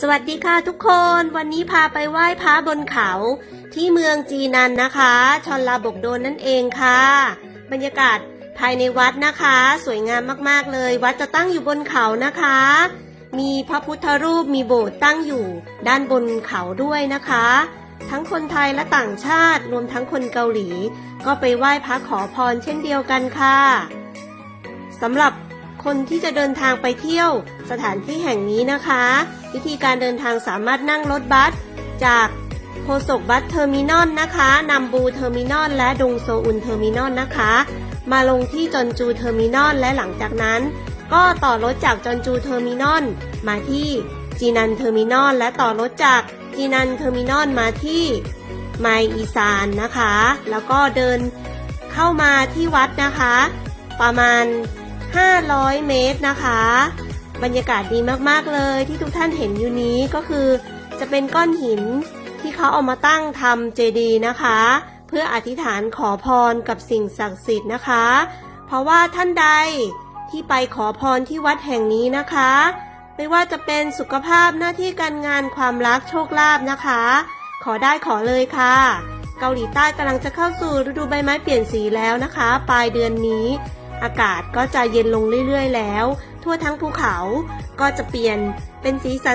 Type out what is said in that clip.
สวัสดีค่ะทุกคน วันนี้พาไปไหว้พระบนเขา ที่เมืองจีนันนะคะชอนลาบกโดนนั่นเองค่ะ บรรยากาศภายในวัดนะคะ สวยงามมากๆเลย วัดจะตั้งอยู่บนเขานะคะ มีพระพุทธรูปมีโบสถ์ตั้งอยู่ด้านบนเขาด้วยนะคะ ทั้งคนไทยและต่างชาติรวมทั้งคนเกาหลี ก็ไปไหว้พระขอพรเช่นเดียวกันค่ะสำหรับ คนที่จะเดินทางไปเที่ยว สถานที่แห่งนี้นะคะ วิธีการเดินทางสามารถนั่งรถบัส จากโคศกบัสเทอร์มินอลนะคะนัมบูเทอร์มินอลและดงโซอุนเทอร์มินอลนะคะ มาลงที่จอนจูเทอร์มินอลและหลังจากนั้น ก็ต่อรถจากจอนจูเทอร์มินอลมาที่จีนันเทอร์มินอลและต่อรถจากจีนันเทอร์มินอลมาที่ไมอีซานนะคะ แล้วก็เดินเข้ามาที่วัดนะคะ ประมาณ 500 เมตรนะคะ บรรยากาศดีมากๆเลยที่ทุกท่านเห็นอยู่นี้ก็คือจะเป็นก้อนหินที่เขาเอามาตั้งทำเจดีย์นะคะ เพื่ออธิษฐานขอพรกับสิ่งศักดิ์สิทธิ์นะคะ เพราะว่าท่านใดที่ไปขอพรที่วัดแห่งนี้นะคะ ไม่ว่าจะเป็นสุขภาพหน้าที่การงานความรักโชคลาภนะคะ ขอได้ขอเลยค่ะเกาหลีใต้กำลังจะเข้าสู่ฤดูใบไม้เปลี่ยนสีแล้วนะคะ ปลายเดือนนี้ อากาศก็จะเย็นลงเรื่อยๆแล้ว ทั่วทั้งภูเขาก็จะเปลี่ยนเป็นสีสัน